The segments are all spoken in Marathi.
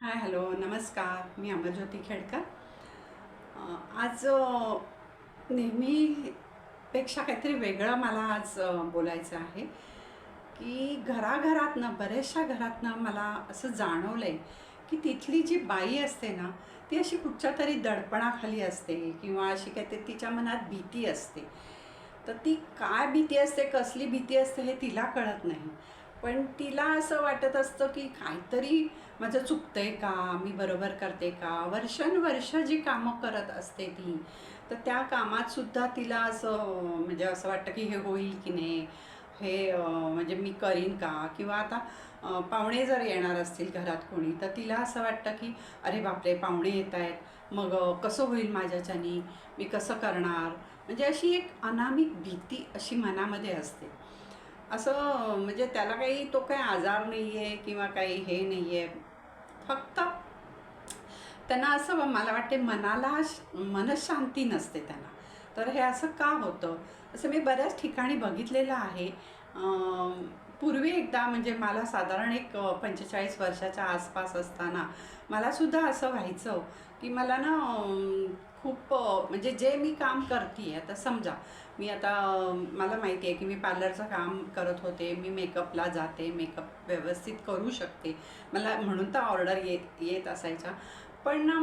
हाय हॅलो नमस्कार. मी अमरज्योती खेडकर. आज नेहमीपेक्षा काहीतरी वेगळं मला आज बोलायचं आहे की घराघरातनं बऱ्याचशा घरातनं मला असं जाणवलं आहे की तिथली जी बाई असते ना ती अशी कुठच्या तरी दडपणाखाली असते किंवा अशी काहीतरी तिच्या मनात भीती असते. तर ती काय भीती असते कसली भीती असते हे तिला कळत नाही. पण तिला असं वाटत असतं की काहीतरी माझं चुकतंय का? मी बरोबर करते का? वर्षानुवर्ष जी कामं करत असते ती तर त्या कामात सुद्धा तिला असं म्हणजे असं वाटतं की हे होईल की नाही? हे म्हणजे मी करीन का? किंवा आता पाहुणे जर येणार असतील घरात कोणी तर तिला असं वाटतं की अरे बापरे पाहुणे येत आहेत. मग कसं होईल माझ्याच्यानी? मी कसं करणार? म्हणजे अशी एक अनामिक भीती अशी मनामध्ये असते. असं म्हणजे त्याला काही तो काही आजार नाही आहे किंवा काही हे नाही आहे फक्त त्यांना असं मला वाटते मनाला श- मनशांती नसते त्यांना. तर हे असं का होतं? असं मी बऱ्याच ठिकाणी बघितलेलं आहे. पूर्वी एकदा म्हणजे मला साधारण एक पंचेचाळीस वर्षाच्या आसपास असताना मलासुद्धा असं व्हायचं की मला ना खूप म्हणजे जे मी काम करते आता समजा मी आता मला माहिती आहे की मी पार्लरचं काम करत होते मी मेकअपला जाते मेकअप व्यवस्थित करू शकते. मला म्हणून तर ऑर्डर येत येत असायच्या. पण ना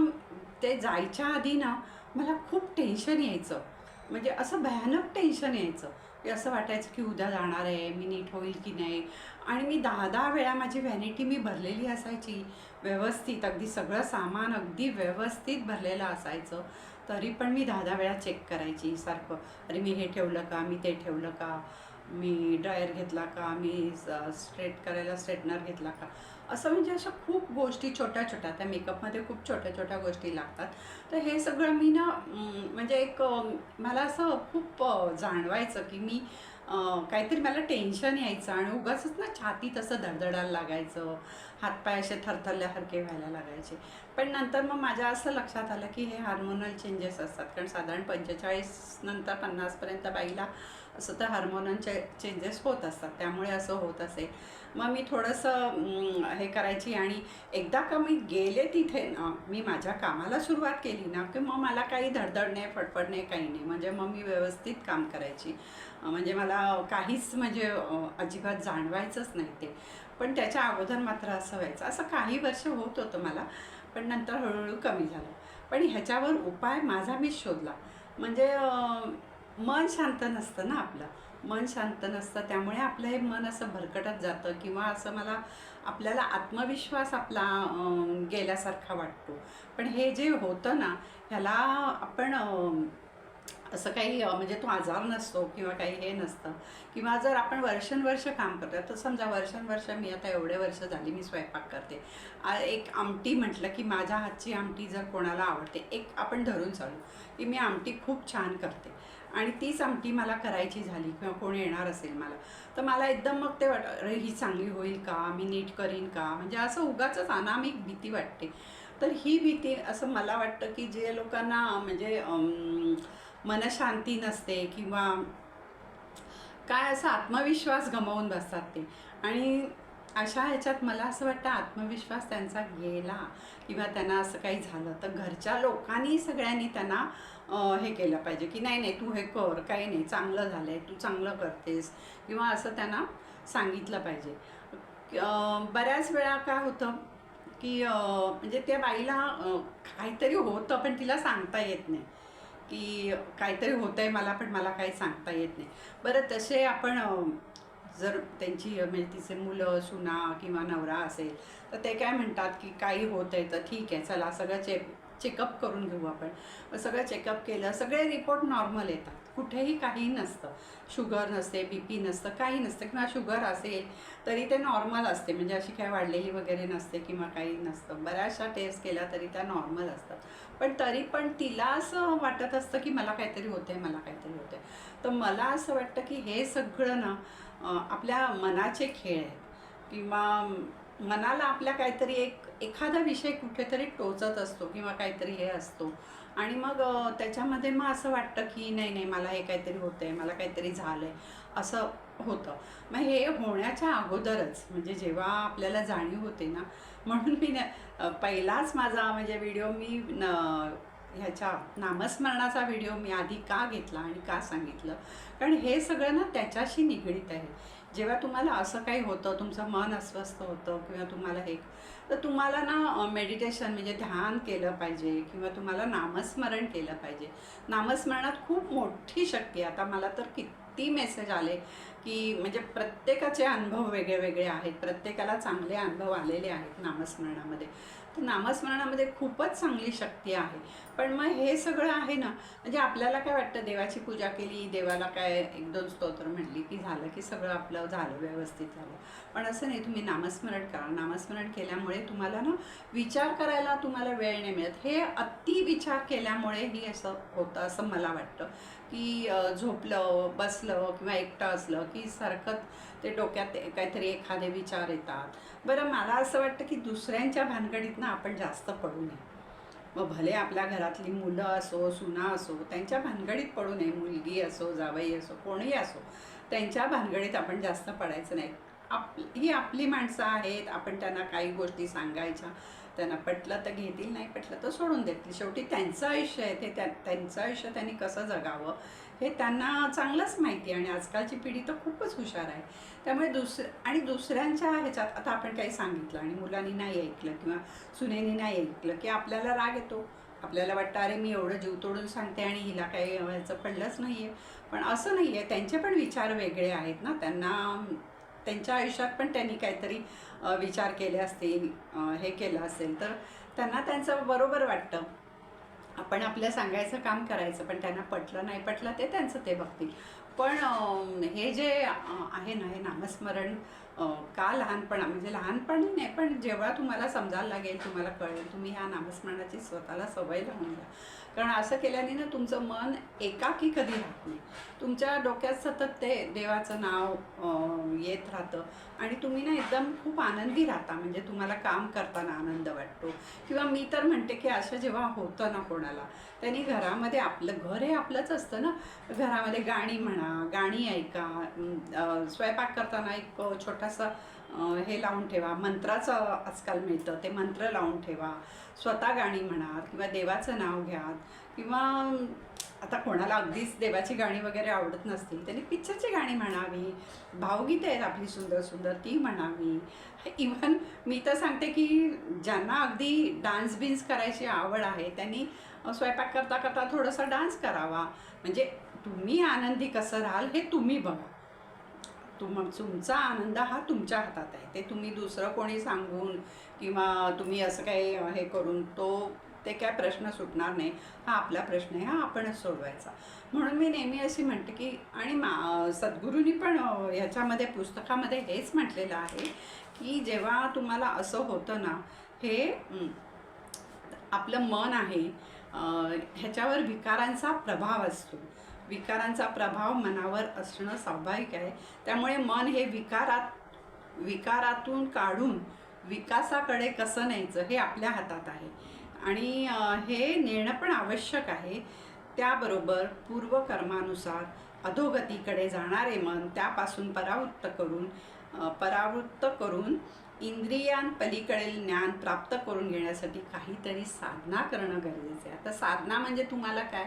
ते जायच्या आधी ना मला खूप टेन्शन यायचं. म्हणजे असं भयानक टेन्शन यायचं. असं वाटायचं की उद्या जाणार आहे मी नीट होईल की नाही? आणि मी दहा दहा वेळा माझी व्हॅनिटी मी भरलेली असायची. व्यवस्थित अगदी सगळं सामान अगदी व्यवस्थित भरलेलं असायचं. तरी पण मी दहा दहा वेळा चेक करायची सारखं. अरे मी हे ठेवलं का? मी ते ठेवलं का? मी ड्रायर घेतला का? मी स्ट्रेट करायला स्ट्रेटनर घेतला का? असं म्हणजे अशा खूप गोष्टी छोट्या छोट्या त्या मेकअपमध्ये खूप छोट्या छोट्या गोष्टी लागतात. तर हे सगळं मी ना म्हणजे एक मला असं खूप जाणवायचं की मी काहीतरी मला टेन्शन यायचं आणि उगाच ना छातीत असं धडधडायला लागायचं. हातपाय असे थरथरल्यासारखे व्हायला लागायचे. पण नंतर मग माझ्या असं लक्षात आलं की हे हार्मोनल चेंजेस असतात. कारण साधारण पंचेचाळीस नंतर पन्नासपर्यंत बाईला असं तर हार्मोनल चे चेंजेस होत असतात. त्यामुळे असं होत असेल मग मी थोडंसं हे करायची आणि एकदा का मी गेले तिथे ना मी माझ्या कामाला सुरुवात केली ना की मग मला काही धडधड नाही फडफड नाही काही नाही. म्हणजे मग मी व्यवस्थित काम करायची. म्हणजे मला काहीच म्हणजे अजिबात जाणवायचंच नाही ते. पण त्याच्या अगोदर मात्र असं व्हायचं. असं काही वर्ष होत होतं मला पण नंतर हळूहळू कमी झालं. पण ह्याच्यावर उपाय माझा मी शोधला. म्हणजे मन शांत नसतं ना आपलं. मन शांत नसतं त्यामुळे आपलं हे मन असं भरकटत जातं किंवा असं मला आपल्याला आत्मविश्वास आपला गेल्यासारखा वाटतो. पण हे जे होतं ना ह्याला आपण असं काही म्हणजे तो आजार नसतो किंवा काही हे नसतं. किंवा जर आपण वर्षानुवर्ष काम करतो तर समजा वर्षानुवर्ष मी आता एवढे वर्ष झाली मी स्वयंपाक करते. एक आमटी म्हटलं की माझ्या हातची आमटी जर कोणाला आवडते एक आपण धरून चालू की मी आमटी खूप छान करते. आणि तीच आमटी मला करायची झाली किंवा कोणी येणार असेल मला. तर मला एकदम मग ते वाट अरे ही चांगली होईल का? मी नीट करीन का? म्हणजे असं उगाच अनामिक भीती वाटते. तर ही भीती असं मला वाटतं की जे लोकांना म्हणजे मनशांती नसते किंवा काय असं आत्मविश्वास गमावून बसतात ते. आणि अशा ह्याच्यात मला असं वाटतं आत्मविश्वास त्यांचा गेला किंवा त्यांना असं काही झालं. तर घरच्या लोकांनी सगळ्यांनी त्यांना हे केलं पाहिजे की नाही नाही तू हे कर काही नाही चांगलं झालं आहे तू चांगलं करतेस किंवा असं त्यांना सांगितलं पाहिजे. बऱ्याच वेळा काय होतं की म्हणजे त्या बाईला काहीतरी होतं पण तिला सांगता येत नाही की काहीतरी होतं आहे मला पण मला काही सांगता येत नाही. बरं तसे आपण जर त्यांची म्हणजे तिचे मुलं सुना किंवा नवरा असेल तर ते काय म्हणतात की काही होत आहे तर ठीक आहे चला सगळं चेक चेकअप करून घेऊ आपण. मग सगळं चेकअप केलं सगळे रिपोर्ट नॉर्मल येतात. कुठेही काही नसतं. शुगर नसते बी पी नसतं काही नसतं. किंवा शुगर असेल तरी ते नॉर्मल असते. म्हणजे अशी काय वाढलेली वगैरे नसते किंवा काही नसतं. बऱ्याचशा टेस्ट केल्या तरी त्या नॉर्मल असतात. पण तरी पण तिला असं वाटत असतं की मला काहीतरी होते मला काहीतरी होते तर मला असं वाटतं की हे सगळं ना आपल्या मनाचे खेळ आहेत. किंवा मनाला आपल्या काहीतरी एक एखादा विषय कुठेतरी टोचत असतो किंवा काहीतरी हे असतो. आणि मग त्याच्यामध्ये मग असं वाटतं की नाही नाही मला हे काहीतरी होतं आहे मला काहीतरी झालं आहे असं होतं. मग हे होण्याच्या अगोदरच म्हणजे जेव्हा आपल्याला जाणीव होते ना म्हणून मी न पहिलाच माझा म्हणजे व्हिडिओ मी न ह्याच्या नामस्मरणाचा व्हिडिओ मी आधी का घेतला आणि का सांगितलं? कारण हे सगळं ना त्याच्याशी निगडीत आहे. जेव्हा तुम्हाला असं काही होतं तुमचं मन अस्वस्थ होतं किंवा तुम्हाला हे तर तुम्हाला ना मेडिटेशन म्हणजे ध्यान केलं पाहिजे किंवा तुम्हाला नामस्मरण केलं पाहिजे. नामस्मरणात खूप मोठी शक्ती आहे. आता मला तर किती मेसेज आले. की म्हणजे प्रत्येकाचे अनुभव वेगळे वेगळे आहेत प्रत्येकाला चांगले अनुभव आलेले आहेत नामस्मरणामध्ये. तर नामस्मरणामध्ये खूपच चांगली शक्ती आहे. पण मग हे सगळं आहे ना म्हणजे आपल्याला काय वाटतं? देवाची पूजा केली देवाला काय एक दोन स्तोत्र म्हणली की झालं की सगळं आपलं झालं व्यवस्थित झालं. पण असं नाही तुम्ही नामस्मरण करा. नामस्मरण केल्यामुळे तुम्हाला ना विचार करायला तुम्हाला वेळ नाही मिळत. हे अति विचार केल्यामुळेही असं होतं असं मला वाटतं. की झोपलं बसलं किंवा एकटं असलं की सारखं ते डोक्यात काहीतरी एखादे विचार येतात. बरं मला असं वाटतं की दुसऱ्यांच्या भानगडीतनं आपण जास्त पडू नये. मग भले आपल्या घरातली मुलं असो सुना असो त्यांच्या भानगडीत पडू नये. मुलगी असो जावई असो कोणीही असो त्यांच्या भानगडीत आपण जास्त पडायचं नाही. आप ही आपली माणसं आहेत. आपण त्यांना काही गोष्टी सांगायच्या. त्यांना पटलं तर घेतील नाही पटलं तर सोडून देतील. शेवटी त्यांचं आयुष्य आहे ते त्या त्यांचं आयुष्य त्यांनी कसं जगावं हे त्यांना चांगलंच माहिती आहे. आणि आजकालची पिढी तर खूपच हुशार आहे. त्यामुळे दुस आणि दुसऱ्यांच्या ह्याच्यात आता आपण काही सांगितलं आणि मुलांनी नाही ऐकलं किंवा सुनेनी नाही ऐकलं की आपल्याला राग येतो. आपल्याला वाटतं अरे मी एवढं जीव तोडून सांगते आणि हिला काही व्हायचं पडलंच नाही आहे पण असं नाही आहे त्यांचे पण विचार वेगळे आहेत ना. त्यांना त्यांच्या आयुष्यात पण त्यांनी काहीतरी विचार केले असतील हे केलं असेल तर त्यांना त्यांचं बरोबर वाटतं. आपण आपलं सांगायचं काम करायचं पण त्यांना पटलं नाही पटलं ते त्यांचं ते बघतील. पण हे जे आहे ना हे नामस्मरण का लहानपणा म्हणजे लहानपणी नाही पण जेव्हा तुम्हाला समजायला लागेल तुम्हाला कळेल तुम्ही ह्या नामस्मरणाची स्वतःला सवय लावून घ्या. कारण असं केल्याने ना तुमचं मन एकाकी कधी राहत नाही. तुमच्या डोक्यात सतत ते देवाचं नाव येत राहतं. आणि तुम्ही ना एकदम खूप आनंदी राहता. म्हणजे तुम्हाला काम करताना आनंद वाटतो. किंवा मी तर म्हणते की असं जेव्हा होतं ना कोणाला त्यांनी घरामध्ये आपलं घर हे आपलंच असतं ना. घरामध्ये गाणी म्हणा गाणी ऐका स्वयंपाक करताना एक छोटासा हे लावून ठेवा. मंत्राचं आजकाल मिळतं. ते मंत्र लावून ठेवा. स्वतः गाणी म्हणा किंवा देवाचं नाव घ्या किंवा आता कोणाला अगदीच देवाची गाणी वगैरे आवडत नसतील त्यांनी पिक्चरची गाणी म्हणावी. भावगीतं आहेत आपली सुंदर सुंदर ती म्हणावी. इव्हन मी तर सांगते की ज्यांना अगदी डान्स बिन्स करायची आवड आहे त्यांनी स्वयंपाक करता करता थोडासा डान्स करावा. म्हणजे तुम्ही आनंदी कसं राहाल हे तुम्ही बघा. तुम तुमचा आनंद हा तुमच्या हातात आहे. ते तुम्ही दुसरं कोणी सांगून किंवा तुम्ही असं काही हे करून तो ते काय प्रश्न सुटणार नाही. हा आपला प्रश्न आहे हा आपणच सोडवायचा. म्हणून मी नेहमी अशी म्हणते की आणि मा सद्गुरूंनी पण ह्याच्यामध्ये पुस्तकामध्ये हेच म्हटलेलं आहे की जेव्हा तुम्हाला असं होतं ना हे आपलं मन आहे ह्याच्यावर विकारांचा प्रभाव असतो. विकारांचा प्रभाव मनावर असणं स्वाभाविक आहे. त्यामुळे मन हे विकारात विकारातून काढून विकासाकडे कसं न्यायचं हे आपल्या हातात आहे. आणि हे नेणं पण आवश्यक आहे. त्याबरोबर पूर्वकर्मानुसार अधोगतीकडे जाणारे मन त्यापासून परावृत्त करून परावृत्त करून इंद्रियांपलीकडील ज्ञान प्राप्त करून घेण्यासाठी काहीतरी साधना करणं गरजेचं आहे. आता साधना म्हणजे तुम्हाला काय?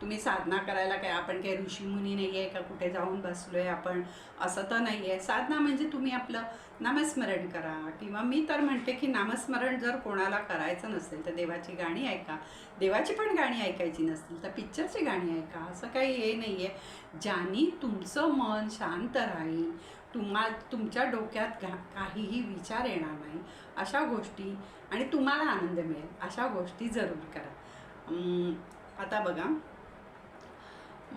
तुम्ही साधना करायला काय? आपण काही ऋषीमुनी नाही आहे का? कुठे जाऊन बसलोय आपण? असं तर नाही आहे साधना म्हणजे तुम्ही आपलं नामस्मरण करा. किंवा मी तर म्हणते की नामस्मरण जर कोणाला करायचं नसेल तर देवाची गाणी ऐका. देवाची पण गाणी ऐकायची नसतील तर पिक्चरची गाणी ऐका. असं काही हे नाही आहे ज्यानी तुमचं मन शांत राहील तुम्हा तुमच्या डोक्यात घा काहीही विचार येणार नाही. अशा गोष्टी आणि तुम्हाला आनंद मिळेल. अशा गोष्टी जरूर करा. आता बघा.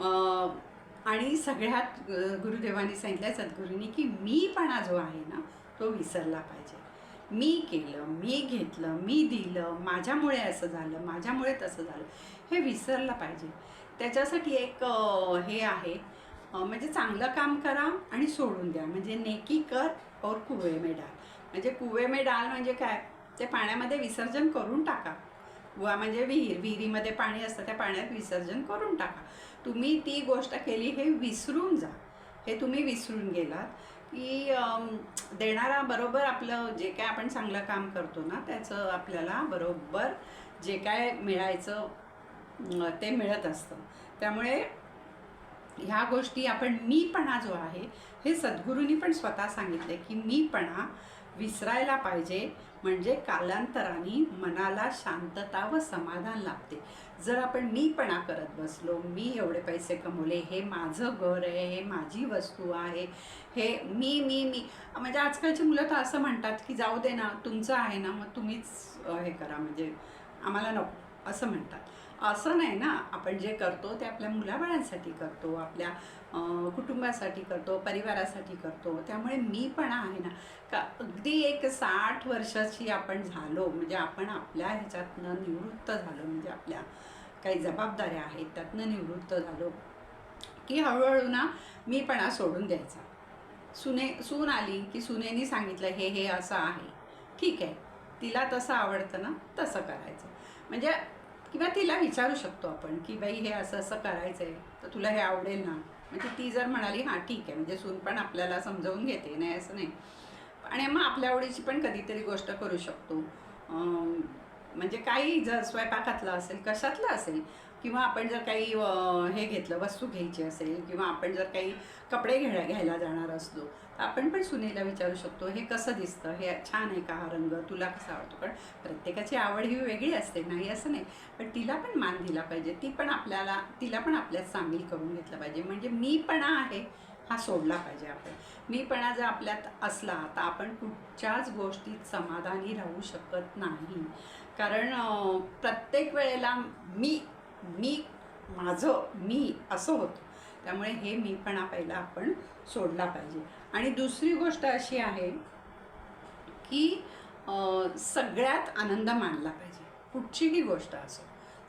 आणि सगळ्यात गुरुदेवांनी सांगितलं सद्गुरूंनी की मीपणा जो आहे ना तो विसरला पाहिजे. मी केलं मी घेतलं मी दिलं माझ्यामुळे असं झालं माझ्यामुळे तसं झालं हे विसरलं पाहिजे. त्याच्यासाठी एक हे आहे म्हणजे चांगलं काम करा आणि सोडून द्या. म्हणजे नेकी कर और कुवे में डाल. म्हणजे कुवे में डाल म्हणजे काय? ते पाण्यामध्ये विसर्जन करून टाका. कुवा म्हणजे विहीर विहिरीमध्ये पाणी असतं त्या पाण्यात विसर्जन करून टाका. तुम्ही ती गोष्ट केली हे विसरून जा. हे तुम्ही विसरून गेलात. की देणारा बरोबर आपलं जे काय आपण चांगलं काम करतो ना त्याचं आपल्याला बरोबर जे काय मिळायचं ते मिळत असतं. त्यामुळे ह्या गोष्टी आपण मीपणा जो आहे हे सद्गुरूंनी पण स्वतः सांगितले की मीपणा विसरायला पाहिजे म्हणजे कालांतराने मनाला शांतता व समाधान लाभते. जर आपण मीपणा करत बसलो मी एवढे पैसे कमवले हे माझं घर आहे हे माझी वस्तू आहे हे मी मी मी. म्हणजे आजकालची मुलं तर असं म्हणतात की जाऊ दे ना तुमचं आहे ना मग तुम्हीच हे करा. म्हणजे आम्हाला नको असं म्हणतात. असं नाही ना आपण जे करतो ते आपल्या मुलाबाळांसाठी करतो आपल्या कुटुंबासाठी करतो परिवारासाठी करतो. त्यामुळे मी पण आहे ना का अगदी एक साठ वर्षाची आपण झालो म्हणजे आपण आपल्या ह्याच्यातनं निवृत्त झालो म्हणजे आपल्या काही जबाबदाऱ्या आहेत त्यातनं निवृत्त झालो की हळूहळू ना मीपणा सोडून द्यायचा. सुने सून आली की सुनेनी सांगितलं हे हे असं आहे. ठीक आहे तिला तसं आवडतं ना तसं करायचं. म्हणजे किंवा तिला विचारू शकतो आपण की बाई हे असं असं करायचं आहे तर तुला हे आवडेल ना. म्हणजे ती जर म्हणाली हां ठीक आहे म्हणजे सून पण आपल्याला समजावून घेते नाही असं नाही. आणि मग आपल्या आवडीची पण कधीतरी गोष्ट करू शकतो. म्हणजे काही जर स्वयंपाकातलं असेल कशातलं असेल किंवा आपण जर काही हे घेतलं वस्तू घ्यायची असेल किंवा आपण जर काही कपडे घ्या घ्यायला जाणार असलो आपण पण सुनेला विचारू शकतो हे कसं दिसतं? हे छान आहे का हा रंग? तुला कसा आवडतो? पण प्रत्येकाची आवड ही वेगळी असते नाही असं नाही. पण तिला पण मान दिला पाहिजे. ती पण आपल्याला तिला पण आपल्यात सामील करून घेतलं पाहिजे. म्हणजे मीपणा आहे हा सोडला पाहिजे आपण. मीपणा जर आपल्यात असला तर आपण कुठच्याच गोष्टीत समाधानी राहू शकत नाही. कारण प्रत्येक वेळेला मी मी माझं मी असं होतं. त्यामुळे हे मीपणा पहिला आपण सोडला पाहिजे. आणि दुसरी गोष्ट अशी आहे की सगळ्यात आनंद मानला पाहिजे. कुठचीही गोष्ट असो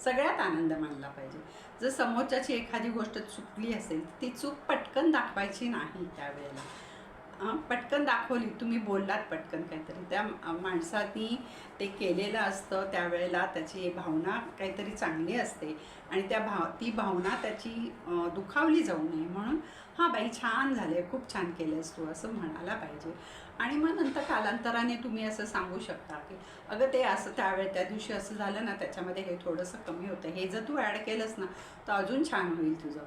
सगळ्यात आनंद मानला पाहिजे. जर समोरच्याची एखादी गोष्ट चुकली असेल ती चूक पटकन दाखवायची नाही त्यावेळेला. पटकन दाखवली. तुम्ही बोललात पटकन काहीतरी. त्या माणसांनी माणसानी ते केलेलं असतं त्यावेळेला त्याची भावना काहीतरी चांगली असते आणि त्या भाव ती भावना त्याची दुखावली जाऊ नये म्हणून हां बाई छान झाले खूप छान केलंस तू असं म्हणायला पाहिजे. आणि मग नंतर कालांतराने तुम्ही असं सांगू शकता की अगं ते असं त्यावेळे त्या दिवशी असं झालं ना त्याच्यामध्ये हे थोडंसं कमी होतं. हे जर तू ॲड केलंस ना तर अजून छान होईल तुझं.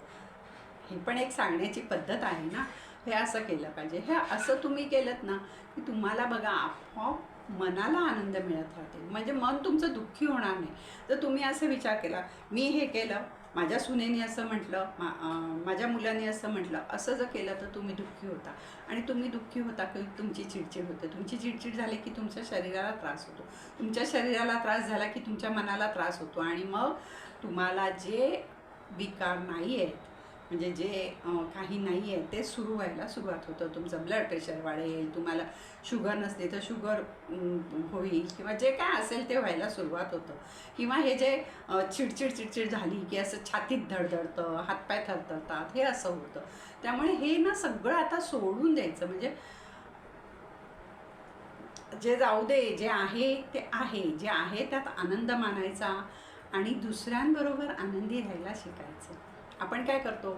हे पण एक सांगण्याची पद्धत आहे ना. हे असं केलं पाहिजे. हे असं तुम्ही केलं ना की तुम्हाला बघा आपोआप मनाला आनंद मिळत राहते. म्हणजे मन तुमचं दुःखी होणार नाही. तर तुम्ही असं विचार केला मी हे केलं माझ्या सुनेने असं म्हटलं मा माझ्या मुलाने असं म्हटलं असं जर केलं तर तुम्ही दुःखी होता. आणि तुम्ही दुःखी होता की तुमची चिडचिड होते. तुमची चिडचिड झाली की तुमच्या शरीराला त्रास होतो. तुमच्या शरीराला त्रास झाला की तुमच्या मनाला त्रास होतो. आणि मग तुम्हाला जे विकार नाही आहेत म्हणजे जे काही नाही आहे ते सुरू व्हायला सुरुवात होतं. तुमचं ब्लड प्रेशर वाढेल तुम्हाला शुगर नसली तर शुगर होईल किंवा जे काय असेल ते व्हायला सुरुवात होतं. किंवा हे जे चिडचिड चिडचिड झाली की असं छातीत धडधडतं हातपाय थरथरतात हे असं होतं. त्यामुळे हे ना सगळं आता सोडून द्यायचं. म्हणजे जे जाऊ दे जे आहे ते आहे. जे आहे त्यात आनंद मानायचा आणि दुसऱ्यांबरोबर आनंदी राहायला शिकायचं. आपण काय करतो?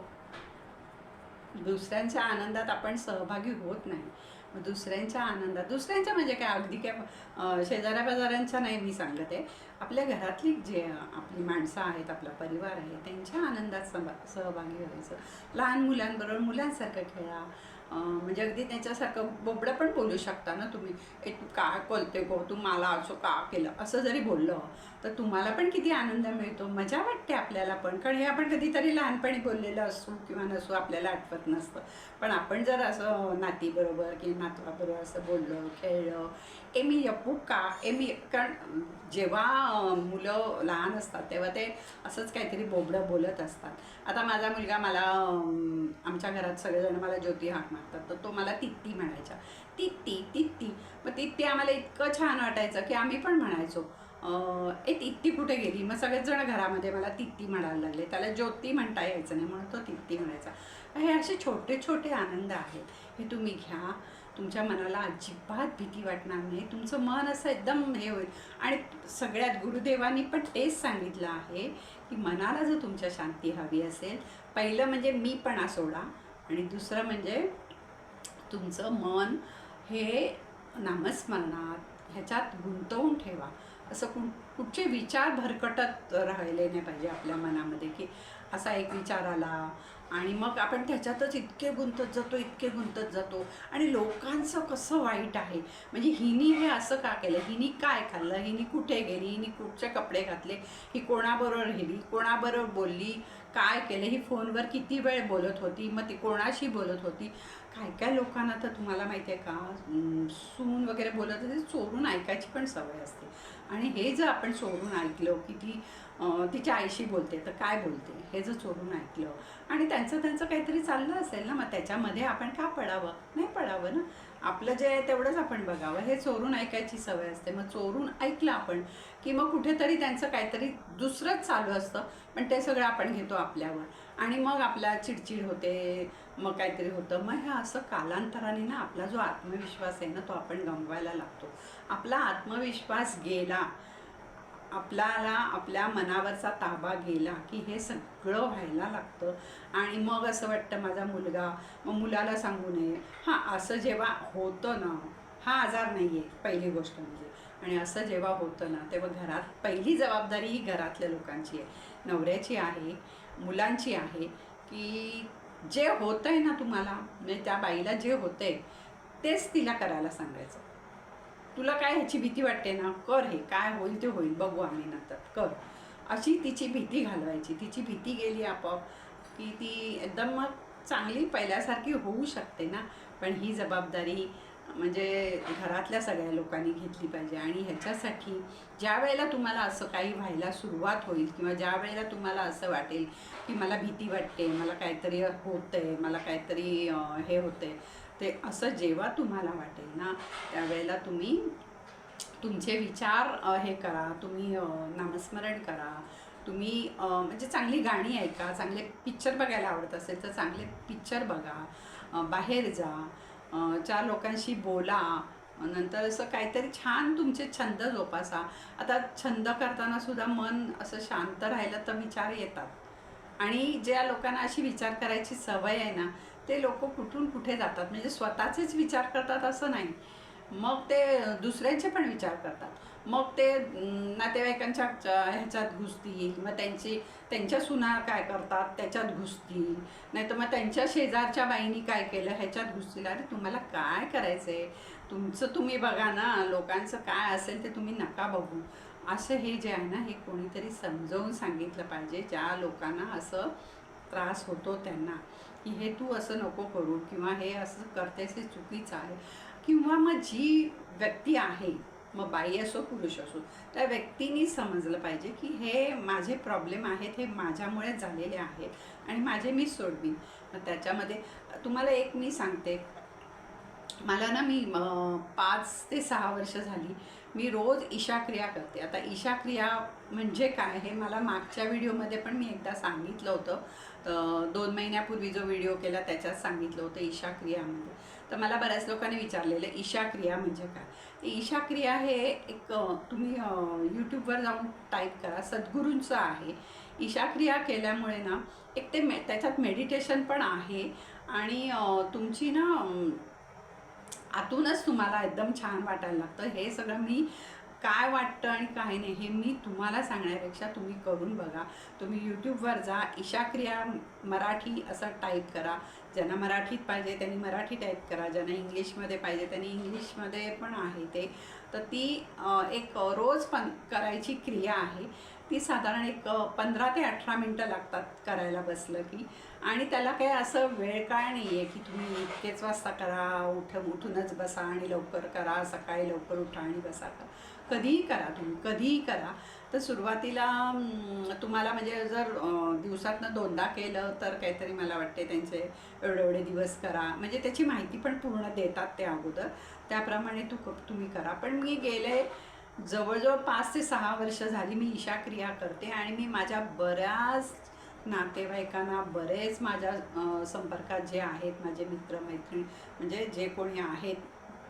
दुसऱ्यांच्या आनंदात आपण सहभागी होत नाही. दुसऱ्यांच्या आनंदात दुसऱ्यांच्या म्हणजे काय? अगदी काय शेजाऱ्या पाजाऱ्यांच्या नाही मी सांगत. आहे आपल्या घरातली जे आपली माणसं आहेत आपला परिवार आहे त्यांच्या आनंदात सहभा सहभागी व्हायचं. लहान मुलांबरोबर मुलांसारखं खेळा. म्हणजे अगदी त्याच्यासारखं बोबडं पण बोलू शकता ना तुम्ही. ए तू का बोलते गो? तू मला असं का केलं? असं जरी बोललं तर तुम्हाला पण किती आनंद मिळतो मजा वाटते आपल्याला पण. कारण हे आपण कधीतरी लहानपणी बोललेलं असू किंवा नसू आपल्याला आठवत नसतं. पण आपण जर असं नातीबरोबर किंवा नातवाबरोबर असं बोललं खेळलं ए मी यप्पू का? ए मी कारण जेव्हा मुलं लहान असतात तेव्हा ते असंच काहीतरी बोबडं बोलत असतात. आता माझा मुलगा मला आमच्या घरात सगळेजण मला ज्योती हाक मारतात. तर तो मला तित्ती म्हणायचा. तित्ती तित्ती. मग तित्ती आम्हाला इतकं छान वाटायचं की आम्ही पण म्हणायचो ए तित्ती कुठे गेली? मग सगळेच जण घरामध्ये मला तित्ती म्हणायला लागले. त्याला ज्योती म्हणता यायचं नाही म्हणून तो तित्ती म्हणायचा. हे असे छोटे छोटे आनंद आहेत. हे तुम्ही घ्या. तुमच्या मनाला अजिबात भीती वाटणार नाही. तुमचं मन असं एकदम हे होईल. आणि सगळ्यात गुरुदेवांनी पण तेच सांगितलं आहे की मनाला जर तुमच्या शांती हवी असेल पहिलं म्हणजे मीपणा सोडा. आणि दुसरं म्हणजे तुमचं मन हे नामस्मरणात ह्याच्यात गुंतवून ठेवा. असं कुण कुठचे विचार भरकटत राहिले नाही पाहिजे आपल्या मनामध्ये की असा एक विचार आला आणि मग आपण त्याच्यातच इतके गुंतत जातो इतके गुंतत जातो आणि लोकांचं कसं वाईट आहे? म्हणजे हिनी हे असं का केलं? हिनी काय खाल्लं? हिनी कुठे गेली? हिनी कुठचे कपडे घातले? ही कोणाबरोबर गेली कोणाबरोबर बोलली? काय केलं? ही फोनवर किती वेळ बोलत होती? मग ती कोणाशी बोलत होती? काय काय लोकांना तर तुम्हाला माहिती आहे का? सून वगैरे बोलत होते चोरून ऐकायची पण सवय असते. आणि हे जर आपण चोरून ऐकलं की ती तिच्या आईशी बोलते तर काय बोलते? हे जर चोरून ऐकलं आणि त्यांचं त्यांचं काहीतरी चाललं असेल ना मग त्याच्यामध्ये आपण का पडावं? नाही पडावं ना? आपलं जे आहे तेवढंच आपण बघावं. हे चोरून ऐकायची सवय असते. मग चोरून ऐकलं आपण की मग कुठेतरी त्यांचं काहीतरी दुसरंच चालू असतं पण ते सगळं आपण घेतो आपल्यावर. आणि मग आपला चिडचिड होते मग काहीतरी होतं. मग हे असं कालांतराने ना आपला जो आत्मविश्वास आहे ना तो आपण गमवायला लागतो. आपला आत्मविश्वास गेला आपल्याला आपल्या मनावरचा ताबा गेला की हे सगळं व्हायला लागतं. आणि मग असं वाटतं माझा मुलगा मग मुलाला सांगू नये. हां असं जेव्हा होतं ना हा आजार नाही आहे पहिली गोष्ट म्हणजे. आणि असं जेव्हा होतं ना तेव्हा घरात पहिली जबाबदारी ही घरातल्या लोकांची आहे. नवऱ्याची आहे. मुलांची आहे की जे होतं आहे ना तुम्हाला म्हणजे त्या बाईला जे होतंय तेच तिला करायला सांगायचं. तुला काय ह्याची भीती वाटते ना? कर हे काय होईल ते होईल बघू आम्ही नंतर कर. अशी तिची भीती घालवायची. तिची भीती गेली आपोआप की ती एकदम मग चांगली पहिल्यासारखी होऊ शकते ना? पण ही जबाबदारी म्हणजे घरातल्या सगळ्या लोकांनी घेतली पाहिजे. आणि ह्याच्यासाठी ज्या वेळेला तुम्हाला असं काही व्हायला सुरुवात होईल किंवा ज्या वेळेला तुम्हाला असं वाटेल की मला भीती वाटते मला काहीतरी होतंय मला काहीतरी हे हे होतंय ते असं जेव्हा तुम्हाला वाटेल ना त्यावेळेला तुम्ही तुमचे विचार हे करा तुम्ही नामस्मरण करा. तुम्ही म्हणजे चांगली गाणी ऐका चांगले पिक्चर बघायला आवडत असेल तर चांगले पिक्चर बघा. बाहेर जा. चार लोकांशी बोला. नंतर असं काहीतरी छान तुमचे छंद जोपासा. आता छंद करताना सुद्धा मन असं शांत राहिलं तर विचार येतात. आणि ज्या लोकांना अशी विचार करायची सवय आहे ना ते लोक कुठून कुठे जातात? म्हणजे स्वतःचेच विचार करतात असं नाही. मग ते दुसऱ्यांचे पण विचार करतात. मग ते नातेवाईकांच्या ह्याच्यात घुसतील मग त्यांची त्यांच्या सुना काय करतात त्याच्यात घुसतील. नाही तर मग त्यांच्या शेजारच्या बाईनी काय केलं ह्याच्यात घुसतील. अरे तुम्हाला काय करायचं आहे तुमचं तुम्ही बघा ना लोकांचं काय असेल ते तुम्ही नका बघू. असं हे जे आहे ना हे कोणीतरी समजावून सांगितलं पाहिजे ज्या लोकांना असं त्रास होतो त्यांना की हे तू असं नको करू किंवा हे असं करतेस हे चुकीचं आहे. किंवा मग जी व्यक्ती आहे मग बाई असो पुरुष असो त्या व्यक्तीने समजलं पाहिजे की हे माझे प्रॉब्लेम आहेत हे माझ्यामुळे झालेले आहेत आणि माझे मी सोडवीन. मग त्याच्यामध्ये तुम्हाला एक मी सांगते. मला ना मी पाच ते सहा वर्ष झाली मी रोज ईशाक्रिया करते. आता ईशाक्रिया म्हणजे काय हे मला मागच्या व्हिडिओमध्ये पण मी एकदा सांगितलं होतं. तर दोन महिन्यापूर्वी जो व्हिडिओ केला त्याच्यात सांगितलं होतं ईशाक्रियामध्ये तर मला बऱ्याच लोकांनी विचारलेलं ईशाक्रिया म्हणजे काय? ईशा ईशाक्रिया हे एक तुम्ही यूट्यूबवर जाऊन टाईप करा सद्गुरूंचं आहे. ईशाक्रिया केल्यामुळे ना एक ते मे त्याच्यात मेडिटेशन पण आहे. आणि तुमची ना आतूनच तुम्हाला एकदम छान वाटायला लागतं. हे सगळं मी काय वाटतं आणि काय नाही हे मी तुम्हाला सांगण्यापेक्षा तुम्ही करून बघा. तुम्ही यूट्यूबवर जा ईशाक्रिया मराठी असं टाईप करा. ज्यांना मराठीत पाहिजे त्यांनी मराठी टाईप करा. ज्यांना इंग्लिशमध्ये पाहिजे त्यांनी इंग्लिशमध्ये पण आहे ते. तर ती एक रोज पण करायची क्रिया आहे. ती साधारण एक पंधरा ते अठरा मिनटं लागतात करायला बसलं की. आणि त्याला काही असं वेळ काय नाही आहे की तुम्ही इतकेच वाजता करा उठ उठूनच बसा आणि लवकर करा सकाळी लवकर उठा आणि बसा. करा कधीही करा तुम्ही कधीही करा. तर सुरुवातीला तुम्हाला म्हणजे जर दिवसातनं दोनदा केलं तर काहीतरी मला वाटते त्यांचे एवढे एवढे दिवस करा. म्हणजे त्याची माहिती पण पूर्ण देतात ते अगोदर. त्याप्रमाणे तू तुम्ही करा. पण मी गेले जवळजवळ पाच ते सहा वर्ष झाली मी ईशा क्रिया करते आणि मी माझ्या बऱ्याच नातेवाईकांना बरेच माझ्या संपर्कात जे आहेत माझे मित्र मैत्रिणी म्हणजे जे कोणी आहेत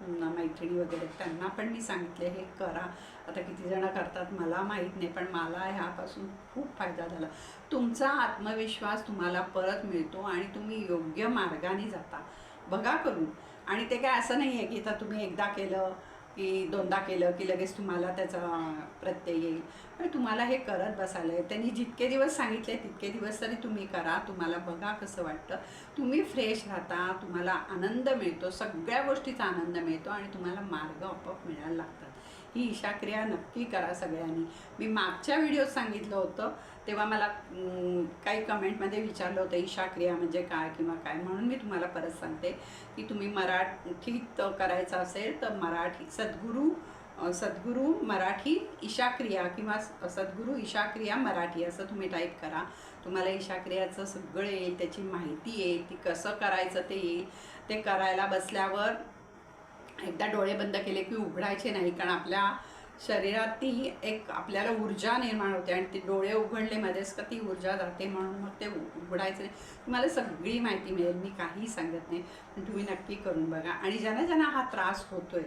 मैत्रिणी वगैरे त्यांना पण मी सांगितले हे करा आता किती जण करतात मला माहीत नाही पण मला ह्यापासून खूप फायदा झाला. तुमचा आत्मविश्वास तुम्हाला परत मिळतो आणि तुम्ही योग्य मार्गाने जाता. बघा करून. आणि ते काय असं नाही आहे की आता तुम्ही एकदा केलं की दोनदा केलं की लगेच तुम्हाला त्याचा प्रत्यय येईल. पण तुम्हाला हे करत बसायला आहे त्यांनी जितके दिवस सांगितले तितके दिवस तरी तुम्ही करा. तुम्हाला बघा कसं वाटतं. तुम्ही फ्रेश राहता तुम्हाला आनंद मिळतो सगळ्या गोष्टीचा आनंद मिळतो आणि तुम्हाला मार्ग आपोआप मिळायला लागतात. ही ईशाक्रिया नक्की करा सगळ्यांनी. मी मागच्या व्हिडिओत सांगितलं होतं तेव्हा मला काही कमेंटमध्ये विचारलं होतं ईशाक्रिया म्हणजे काय किंवा काय? म्हणून मी तुम्हाला परत सांगते की तुम्ही मराठीत करायचं असेल तर मराठी सद्गुरू सद्गुरू मराठी ईशाक्रिया किंवा सद्गुरू ईशाक्रिया मराठी असं तुम्ही टाईप करा. तुम्हाला ईशाक्रियाचं सगळं येईल त्याची माहिती येईल ती कसं करायचं ते येईल. ते करायला बसल्यावर एकदा डोळे बंद केले की उघडायचे नाही कारण आपल्या शरीरात ती एक आपल्याला ऊर्जा निर्माण होते आणि ते डोळे उघडले मध्येच का ती ऊर्जा जाते म्हणून मग ते उघडायचं नाही. तुम्हाला सगळी माहिती मिळेल मी काहीही सांगत नाही. पण तुम्ही नक्की करून बघा. आणि ज्यांना ज्यांना हा त्रास होतोय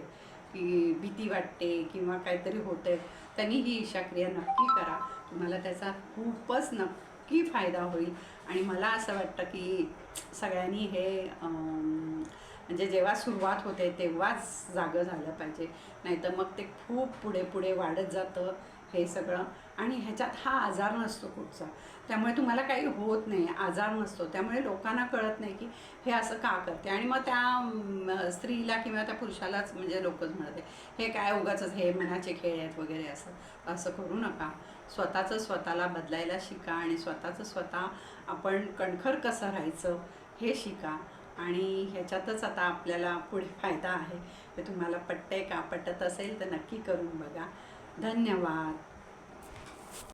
की भीती वाटते किंवा काहीतरी होतंय त्यांनी ही ईशाक्रिया नक्की करा. तुम्हाला त्याचा खूपच नक्की फायदा होईल. आणि मला असं वाटतं की सगळ्यांनी हे म्हणजे जेव्हा सुरुवात होते तेव्हाच जागं झालं पाहिजे. नाहीतर मग ते खूप पुढे पुढे वाढत जातं हे सगळं. आणि ह्याच्यात हा आजार नसतो कुठचा. त्यामुळे तुम्हाला काही होत नाही आजार नसतो. त्यामुळे लोकांना कळत नाही की हे असं का करते? आणि मग त्या स्त्रीला किंवा त्या पुरुषालाच म्हणजे लोकच म्हणते हे काय उगाच हे मनाचे खेळ आहेत वगैरे असं असं करू नका. स्वतःचं स्वतःला बदलायला शिका आणि स्वतःचं स्वतः आपण कणखर कसं राहायचं हे शिका. आणि ह्याच्यातच आता आपल्याला पुढे फायदा आहे. ते तुम्हाला पटतंय का? पटत असेल तर नक्की करून बघा. धन्यवाद.